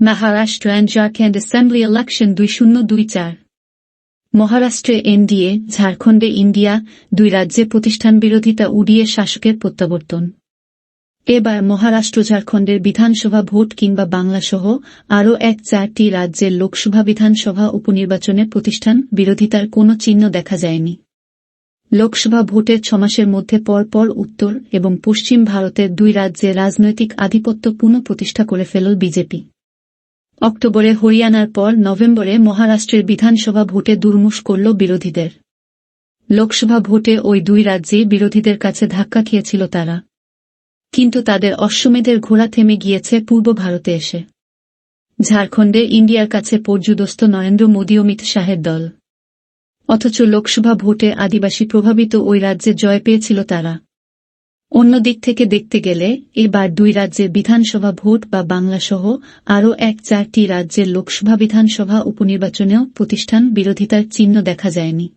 Maharashtra and Jharkhand Assembly Election দুই শূন্য, দুই চার। মহারাষ্ট্রে এনডিএ, ঝাড়খণ্ডে ইন্ডিয়া, দুই রাজ্যে প্রতিষ্ঠান বিরোধিতা উড়িয়ে শাসকের প্রত্যাবর্তন। এবার মহারাষ্ট্র, ঝাড়খণ্ডের বিধানসভা ভোট কিংবা বাংলাসহ আরও এক চারটি রাজ্যের লোকসভা বিধানসভা উপনির্বাচনে প্রতিষ্ঠান বিরোধিতার কোনো চিহ্ন দেখা যায়নি। লোকসভা ভোটের ছমাসের মধ্যে পরপর উত্তর এবং পশ্চিম ভারতের দুই রাজ্যে রাজনৈতিক আধিপত্য পুনঃপ্রতিষ্ঠা করে ফেলল বিজেপি। অক্টোবরে হরিয়ানার পর নভেম্বরে মহারাষ্ট্রের বিধানসভা ভোটে দুর্মুষ করল বিরোধীদের। লোকসভা ভোটে ওই দুই রাজ্যেই বিরোধীদের কাছে ধাক্কা খেয়েছিল তারা। কিন্তু তাদের অশ্বমেধের ঘোড়া থেমে গিয়েছে পূর্ব ভারতে এসে। ঝাড়খণ্ডে ইন্ডিয়ার কাছে পর্যুদস্ত নরেন্দ্র মোদী অমিত শাহের দল। অথচ লোকসভা ভোটে আদিবাসী প্রভাবিত ওই রাজ্যে জয় পেয়েছিল তারা। অন্য দিক থেকে দেখতে গেলে এবার দুই রাজ্যের বিধানসভা ভোট বা বাংলাসহ আরও এক চারটি রাজ্যের লোকসভা বিধানসভা উপনির্বাচনেও প্রতিষ্ঠান বিরোধিতার চিহ্ন দেখা যায়নি।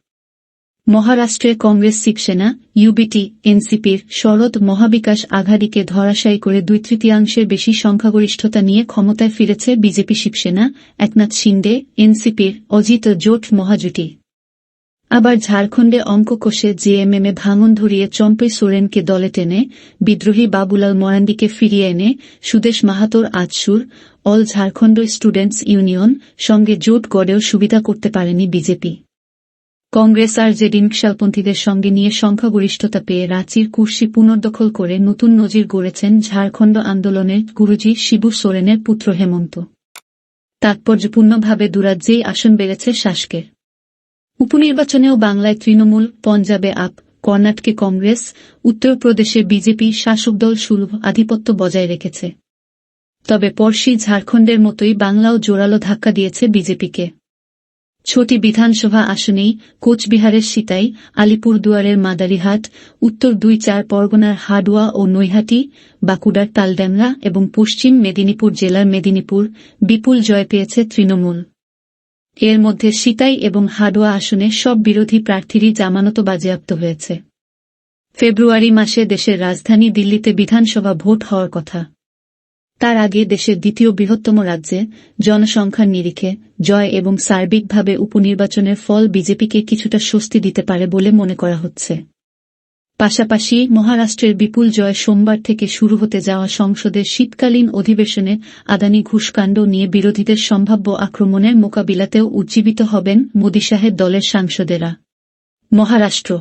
মহারাষ্ট্রে কংগ্রেস শিবসেনা, ইউবিটি, এনসিপির শরদ মহাবিকাশ আঘাড়িকে ধরাশায়ী করে দুই তৃতীয়াংশের বেশি সংখ্যাগরিষ্ঠতা নিয়ে ক্ষমতায় ফিরেছে বিজেপি শিবসেনা, একনাথ শিন্ডে এনসিপির অজিত জোট মহাজুটি। আবার ঝাড়খণ্ডে অঙ্ক কষে জেএমএমে ভাঙন ধরিয়ে চম্পে সোরেনকে দলে টেনে বিদ্রোহী বাবুলাল মরান্ডিকে ফিরিয়ে এনে সুদেশ মাহাতোর আজসুর অল ঝাড়খণ্ড স্টুডেন্টস ইউনিয়ন সঙ্গে জোট গড়েও সুবিধা করতে পারেনি বিজেপি। কংগ্রেস আর জেডি নকশালপন্থীদের সঙ্গে নিয়ে সংখ্যাগরিষ্ঠতা পেয়ে রাঁচির কুর্সি পুনর্দখল করে নতুন নজির গড়েছেন ঝাড়খণ্ড আন্দোলনের গুরুজি শিবু সোরেনের পুত্র হেমন্ত। তাৎপর্যপূর্ণভাবে দুরাজ্যেই আসন বেড়েছে শাসকের। উপনির্বাচনেও বাংলায় তৃণমূল, পঞ্জাবে আপ, কর্ণাটকে কংগ্রেস, উত্তরপ্রদেশে বিজেপি শাসক দল সুলভ আধিপত্য বজায় রেখেছে। তবে পরশি ঝাড়খণ্ডের মতোই বাংলাও জোরালো ধাক্কা দিয়েছে বিজেপিকে। ছোটি বিধানসভা আসনেই কোচবিহারের সিতাই, আলিপুরদুয়ারের মাদারিহাট, উত্তর দুই চার পরগনার হাডুয়া ও নৈহাটি, বাঁকুড়ার তালড্যামরা এবং পশ্চিম মেদিনীপুর জেলার মেদিনীপুর বিপুল জয় পেয়েছে তৃণমূল। এর মধ্যে সিতাই এবং হাডোয়া আসনে সব বিরোধী প্রার্থীরই জামানত বাজেয়াপ্ত হয়েছে। ফেব্রুয়ারি মাসে দেশের রাজধানী দিল্লিতে বিধানসভা ভোট হওয়ার কথা। তার আগে দেশের দ্বিতীয় বৃহত্তম রাজ্যে জনসংখ্যার নিরিখে জয় এবং সার্বিকভাবে উপনির্বাচনের ফল বিজেপিকে কিছুটা স্বস্তি দিতে পারে বলে মনে করা হচ্ছে। পাশাপাশি মহারাষ্ট্রের বিপুল জয় সোমবার থেকে শুরু হতে যাওয়া সংসদের শীতকালীন অধিবেশনে আদানি ঘুষকাণ্ড নিয়ে বিরোধীদের সম্ভাব্য আক্রমণের মোকাবিলাতেও উজ্জীবিত হবেন মোদী সাহেব দলের সাংসদেরা। মহারাষ্ট্র।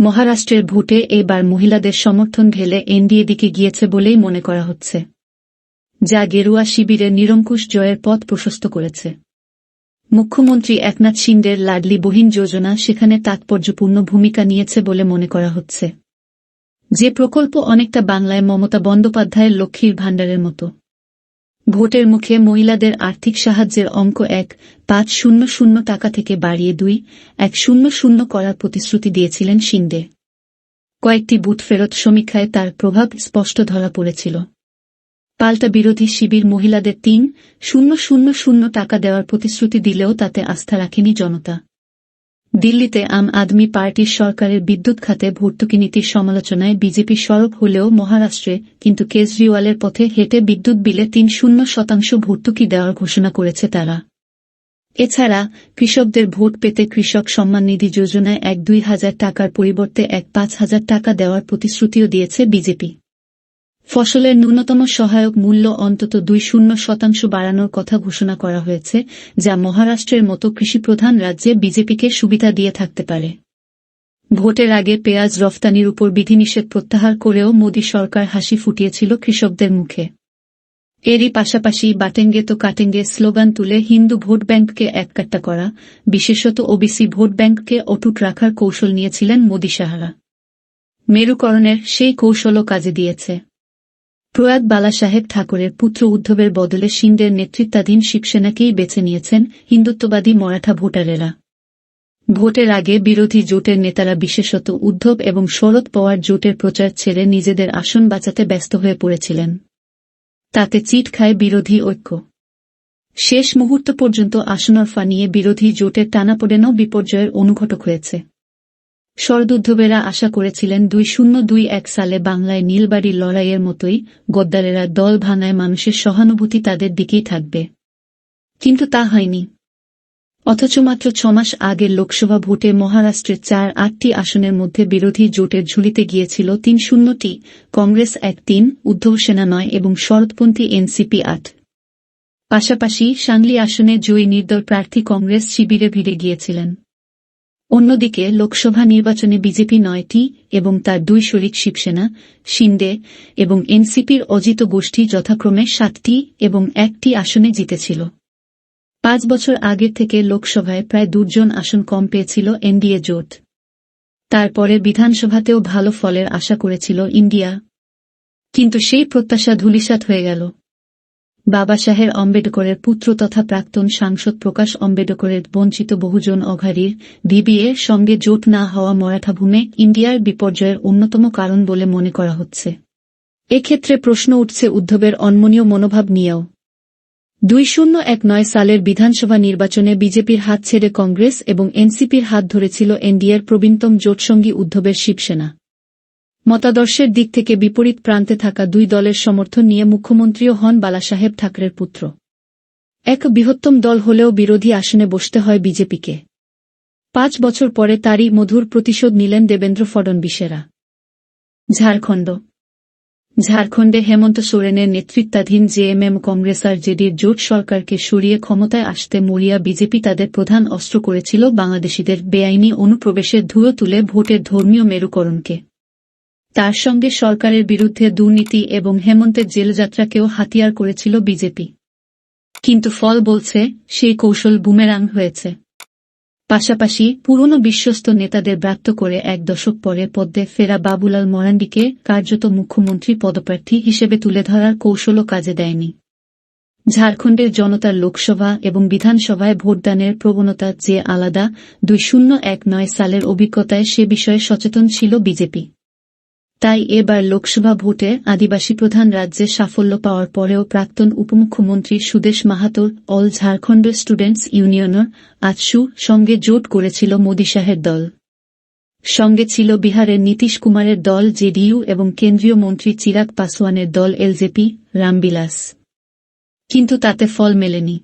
মহারাষ্ট্রের ভোটে এবার মহিলাদের সমর্থন ঢেলে এনডিএ দিকে গিয়েছে বলেই মনে করা হচ্ছে। যা গেরুয়া শিবিরের নিরঙ্কুশ জয়ের পথ প্রশস্ত করেছে। মুখ্যমন্ত্রী একনাথ শিন্ডের লাডলি বহিন যোজনা সেখানে তাৎপর্যপূর্ণ ভূমিকা নিয়েছে বলে মনে করা হচ্ছে। যে প্রকল্প অনেকটা বাংলায় মমতা বন্দ্যোপাধ্যায়ের লক্ষ্মীর ভাণ্ডারের মতো। ভোটের মুখে মহিলাদের আর্থিক সাহায্যের অঙ্ক এক, পাঁচ শূন্য শূন্য টাকা থেকে বাড়িয়ে দুই, এক শূন্য শূন্য করার প্রতিশ্রুতি দিয়েছিলেন শিন্ডে কয়েকটি বুথ ফেরত সমীক্ষায় তার প্রভাব স্পষ্ট ধরা পড়েছিল। পাল্টা বিরোধী শিবির মহিলাদের তিন, শূন্য শূন্য শূন্য টাকা দেওয়ার প্রতিশ্রুতি দিলেও তাতে আস্থা রাখেনি জনতা। দিল্লিতে আম আদমি পার্টির সরকারের বিদ্যুৎ খাতে ভর্তুকি নীতির সমালোচনায় বিজেপি সরব হলেও মহারাষ্ট্রে কিন্তু কেজরিওয়ালের পথে হেঁটে বিদ্যুৎ বিলে তিন, শূন্য শতাংশ ভর্তুকি দেওয়ার ঘোষণা করেছে তারা। এছাড়া কৃষকদের ভোট পেতে কৃষক সম্মান নিধি যোজনায় এক, দুই হাজার টাকার পরিবর্তে এক, পাঁচ হাজার টাকা দেওয়ার প্রতিশ্রুতিও দিয়েছে বিজেপি। ফসলের ন্যূনতম সহায়ক মূল্য অন্তত দুই শূন্য শতাংশ বাড়ানোর কথা ঘোষণা করা হয়েছে, যা মহারাষ্ট্রের মতো কৃষিপ্রধান রাজ্যে বিজেপিকে সুবিধা দিয়ে থাকতে পারে। ভোটের আগে পেঁয়াজ রফতানির উপর বিধিনিষেধ প্রত্যাহার করেও মোদী সরকার হাসি ফুটিয়েছিল কৃষকদের মুখে। এরই পাশাপাশি বাটেঙ্গে তো কাটেঙ্গে স্লোগান তুলে হিন্দু ভোট ব্যাংককে এককাট্টা করা, বিশেষত ওবিসি ভোট ব্যাংককে অটুট রাখার কৌশল নিয়েছিলেন মোদী সাহারা। মেরুকরণের সেই কৌশলও কাজে দিয়েছে। প্রয়াত বালা সাহেব ঠাকুরের পুত্র উদ্ধবের বদলে সিন্ডের নেতৃত্বাধীন শিবসেনাকেই বেছে নিয়েছেন হিন্দুত্ববাদী মরাঠা ভোটারেরা। ভোটের আগে বিরোধী জোটের নেতারা বিশেষত উদ্ধব এবং শরদ পওয়ার জোটের প্রচার ছেড়ে নিজেদের আসন বাঁচাতে ব্যস্ত হয়ে পড়েছিলেন। তাতে চিট খায় বিরোধী ঐক্য। শেষ মুহূর্ত পর্যন্ত আসনরফা নিয়ে বিরোধী জোটের টানাপোড়েনও বিপর্যয়ের অনুঘটক হয়েছে। শরদুদ্ধবেরা আশা করেছিলেন দুই শূন্য দুই এক সালে বাংলায় নীলবাড়ির লড়াইয়ের মতোই গদ্দারেরা দল ভাঙায় মানুষের সহানুভূতি তাদের দিকেই থাকবে। কিন্তু তা হয়নি। অথচ মাত্র ছমাস আগে লোকসভা ভোটে মহারাষ্ট্রের চার আটটি আসনের মধ্যে বিরোধী জোটের ঝুলিতে গিয়েছিল তিন শূন্যটি, কংগ্রেস এক তিন, উদ্ধব সেনা নয় এবং শরৎপন্থী এনসিপি আট। পাশাপাশি সাংলি আসনে জয়ী নির্দল প্রার্থী কংগ্রেস শিবিরে ভিড়ে গিয়েছিলেন। অন্যদিকে লোকসভা নির্বাচনে বিজেপি নয়টি এবং তার দুই শরিক শিবসেনা শিন্ডে এবং এনসিপির অজিত গোষ্ঠী যথাক্রমে সাতটি এবং একটি আসনে জিতেছিল। পাঁচ বছর আগের থেকে লোকসভায় প্রায় দুজন আসন কম পেয়েছিল এনডিএ জোট। তারপরে বিধানসভাতেও ভালো ফলের আশা করেছিল ইন্ডিয়া। কিন্তু সেই প্রত্যাশা ধূলিসাৎ হয়ে গেল। বাবা সাহেব আম্বেদকরের পুত্র তথা প্রাক্তন সাংসদ প্রকাশ আম্বেদকরের বঞ্চিত বহুজন অঘারীর বিবিএর সঙ্গে জোট না হওয়া মরাঠা ভূমে ইন্ডিয়ার বিপর্যয়ের অন্যতম কারণ বলে মনে করা হচ্ছে। এক্ষেত্রে প্রশ্ন উঠছে উদ্ধবের অনমনীয় মনোভাব নিয়েও। দুই শূন্য এক নয় সালের বিধানসভা নির্বাচনে বিজেপির হাত ছেড়ে কংগ্রেস এবং এনসিপির হাত ধরেছিল এনডিএর প্রবীণতম জোটসঙ্গী উদ্ধবের শিবসেনা। মতাদর্শের দিক থেকে বিপরীত প্রান্তে থাকা দুই দলের সমর্থন নিয়ে মুখ্যমন্ত্রীও হন বালাসাহেব ঠাকরের পুত্র। এক বৃহত্তম দল হলেও বিরোধী আসনে বসতে হয় বিজেপিকে। পাঁচ বছর পরে তারই মধুর প্রতিশোধ নিলেন দেবেন্দ্র ফডনবিশেরা। ঝাড়খণ্ড। ঝাড়খণ্ডে হেমন্ত সোরেনের নেতৃত্বাধীন জেএমএম কংগ্রেস আর জেডির জোট সরকারকে সরিয়ে ক্ষমতায় আসতে মরিয়া বিজেপি তাদের প্রধান অস্ত্র করেছিল বাংলাদেশিদের বেআইনি অনুপ্রবেশের ধুয়ো তুলে ভোটের ধর্মীয় মেরুকরণকে। তার সঙ্গে সরকারের বিরুদ্ধে দুর্নীতি এবং হেমন্তের জেলযাত্রাকেও হাতিয়ার করেছিল বিজেপি। কিন্তু ফল বলছে, সেই কৌশল বুমেরাং হয়েছে। পাশাপাশি পুরনো বিশ্বস্ত নেতাদের ব্রাত্য করে এক দশক পরে পদ্মে ফেরা বাবুলাল মরান্ডিকে কার্যত মুখ্যমন্ত্রী পদপ্রার্থী হিসেবে তুলে ধরার কৌশলও কাজে দেয়নি। ঝাড়খণ্ডের জনতার লোকসভা এবং বিধানসভায় ভোটদানের প্রবণতা যে আলাদা, দুই শূন্য এক নয় সালের অভিজ্ঞতায় সে বিষয়ে সচেতন ছিল বিজেপি। তাই এবার লোকসভা ভোটে আদিবাসী প্রধান রাজ্যে সাফল্য পাওয়ার পরেও প্রাক্তন উপমুখ্যমন্ত্রী সুদেশ মাহাতোর অল ঝাড়খণ্ড স্টুডেন্টস ইউনিয়নের আজসু সঙ্গে জোট করেছিল মোদী শাহের দল। সঙ্গে ছিল বিহারের নীতিশ কুমারের দল জেডিইউ এবং কেন্দ্রীয় মন্ত্রী চিরাগ পাসওয়ানের দল এলজেপি, রামবিলাস। কিন্তু তাতে ফল মেলেনি।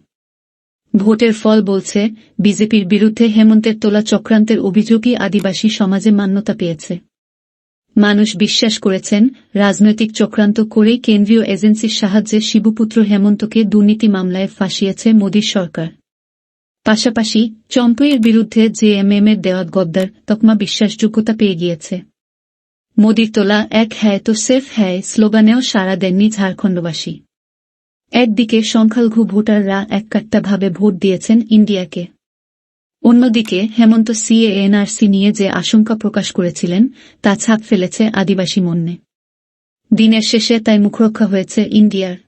ভোটের ফল বলছে, বিজেপির বিরুদ্ধে হেমন্তের তোলা চক্রান্তের অভিযোগই আদিবাসী সমাজে মান্যতা পেয়েছে। মানুষ বিশ্বাস করেছেন, রাজনৈতিক চক্রান্ত করেই কেন্দ্রীয় এজেন্সির সাহায্যে শিবপুত্র হেমন্তকে দুর্নীতি মামলায় ফাঁসিয়েছে মোদীর সরকার। পাশাপাশি চম্পইয়ের বিরুদ্ধে জেএমএম এর দেওয়া গদ্দার তকমা বিশ্বাসযোগ্যতা পেয়ে গিয়েছে। মোদীর তোলা এক হ্যায় তো সেফ হ্যায় স্লোগানেও সাড়া দেননি ঝাড়খণ্ডবাসী। একদিকে সংখ্যালঘু ভোটাররা এককাট্টাভাবে ভোট দিয়েছেন ইন্ডিয়াকে। অন্যদিকে, হেমন্ত সিএএনআরসি নিয়ে যে আশঙ্কা প্রকাশ করেছিলেন, তা ছাপ ফেলেছে আদিবাসী মন্যে। দিনের শেষে তাই মুখরক্ষা হয়েছে ইন্ডিয়ার।